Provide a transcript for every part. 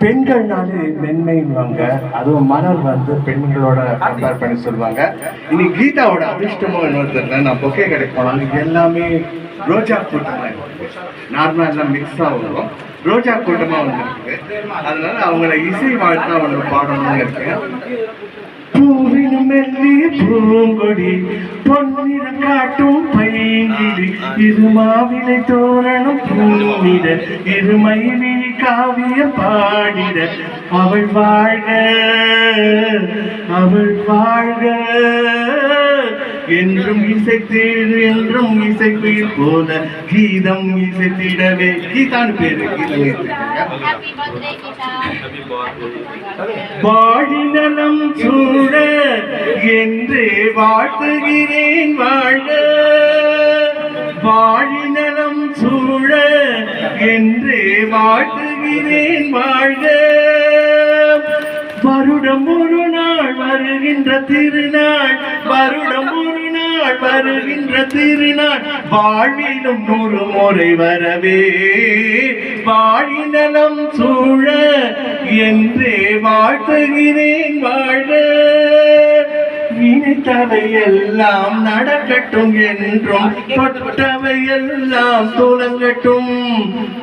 பெண்கள்னாலே மென்மைன்னுவாங்க. அதுவும் மலர் வந்து பெண்களோட கம்பேர் பண்ணி சொல்லுவாங்க. இன்னைக்கு கீதாவோட அதிர்ஷ்டமோ இன்னொருத்தர் தெரியல. நான் பொக்கே கடைக்கு போனாலும் எல்லாமே ரோஜா கூட்டமாக இருக்கு நார்மலா எல்லாம் மிக்ஸ் ஆகும் ரோஜா கூட்டமாக வந்துருக்கு. அதனால அவங்கள இசை வாழ்த்தா ஒன்று பாடணும்னு இருக்கு பூவினும் மெல்லிய பூங்கொடி பொன்னிறம் காட்டும் பைங்கிடி இது மாவிலை தோரணம் பூமிட இருமையிலி காவிய பாடிட அவள் வாழ்க அவள் வாழ்க. என்றும் இசைத்தீடு என்றும் இசைக்குயில் போல கீதம் இசைத்திடவே. கீதான்னு பேரு. வாழிநலம் சூழ என்றே வாழ்த்துகிறேன் வாழ்க. வாழிநலம் சூழ என்றே வாழ்கிறேன் வாழ்க வருடம் ஒரு நாள் வருகின்ற திருநாள். வருடம் ஒரு நாள் வருகின்ற திருநாள். வாழ்விலும் நூறு முறை வரவே. வாழிநலம் சூழ. என்றே வாழ்த்துகிறேன் வாழ. நினைத்தவை எல்லாம் நடக்கட்டும் என்றும் தொட்டவை எல்லாம் துலங்கட்டும்.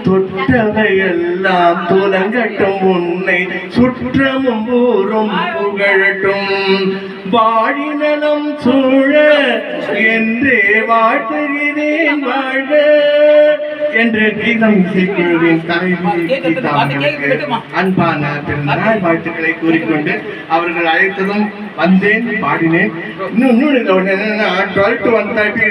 தொட்டவை எல்லாம் துலங்கட்டும் உன்னை சுற்றமும் ஊரும் புகழட்டும். வாழிநலம் சூழ என்றே வாழ்த்துகிறேன் வாழ்க. என்று கீதம் இசைக்குழுவின் தலைவி அன்பான பிறந்தநாள் வாழ்த்துக்களை கூறிக்கொண்டு அவர்கள் அழைத்ததும் வந்தேன் பாடினேன். இன்னும் இன்னொன்று என்னன்னா டுவெல்த் ஒன் தேர்ட்டி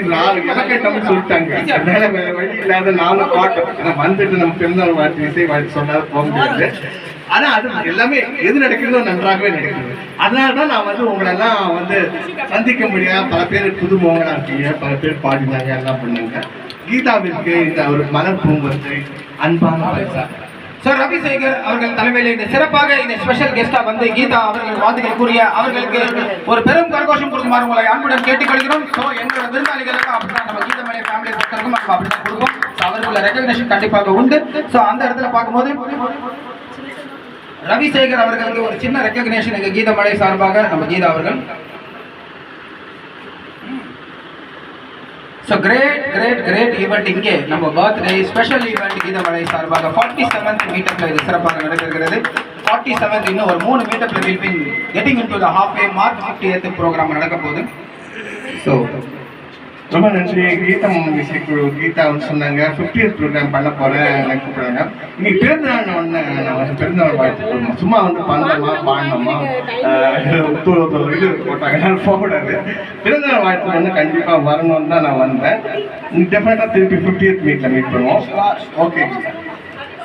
இலக்கட்டம்னு சொல்லிட்டாங்க. அதனால வேற வழி இல்லாத நானும் பாட்டோம் வந்துட்டு நம்ம பிறந்தநாள் வாழ்த்து இசை வாழ்த்து சொல்லாத போக முடியாது. ஆனா அது எல்லாமே எது நடக்கிறதோ நன்றாகவே நடக்குது. அதனால தான் நான் வந்து உங்களெல்லாம் வந்து சந்திக்க முடியாம பல பேர் புதுமுகங்களா இருக்கீங்க பல பேர் பாடினாங்க எல்லாம் பண்ணாங்க. கீதாவிற்கு இந்த ஒரு மலர் பூங்கொத்தை அன்பான பரிசா. சார் ரவிசேகர் அவர்கள் தலைமையில் இந்த சிறப்பாக இந்த ஸ்பெஷல் கெஸ்டா வந்து கீதா அவர்கள் வாழ்த்துக்கள் கூறிய அவர்களுக்கு ஒரு பெரும் கரகோஷம் கொடுக்குமாறு உங்களை அன்புடன் கேட்டுக்கொள்கிறோம். ஸோ எங்களோட விருந்தாளிகளுக்கும் அப்படிதான் நம்ம கீதமலை ஃபேமிலி பொறுத்தவரைக்கும் நம்ம அப்படிதான் கொடுப்போம். ஸோ அவருக்குள்ள ரெகக்னேஷன் கண்டிப்பாக உண்டு. ஸோ அந்த இடத்துல பார்க்கும்போது ரவிசேகர் அவர்களுக்கு ஒரு சின்ன ரெக்கக்னேஷன் எங்கள் கீதமலை சார்பாக நம்ம கீதா அவர்கள் so great great great event இங்கே. நம்ம பர்த்டே ஸ்பெஷல் ஈவெண்ட் கீதமலை சார்பாக ஃபார்ட்டி செவன்த் மீட்டப்பில் இது சிறப்பாக நடக்கிறது ஃபார்ட்டி செவன்த் இன்னும் ஒரு மூணு மீட்டப்பில் will been getting into the half way mark fifty eight programme நடக்க போகுது ஸோ ரொம்ப நன்றி. கீதம் இசைக்குழு கீதா வந்து சொன்னாங்க ஃபிஃப்டியத் ப்ரோக்ராம் பண்ண போறேன் எனக்கு கூப்பிடுறாங்க. இன்னைக்கு பிறந்த நாள் ஒன்று நான் வந்து பிறந்தநாள் வாழ்த்து போடணும் சும்மா வந்து பண்ணோமா பாடினோமா இது போட்டாங்க. நான் போகக்கூடாது. பிறந்தநாள் வாழ்த்து வந்து கண்டிப்பாக வரணும்னு தான் நான் வந்தேன். டெஃபினட்டாக திருப்பி ஃபிஃப்டியத் மீட்டில் மீட் பண்ணுவோம். ஓகே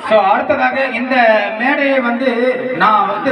ஸோ அடுத்ததாக இந்த மேடையை வந்து நான் வந்து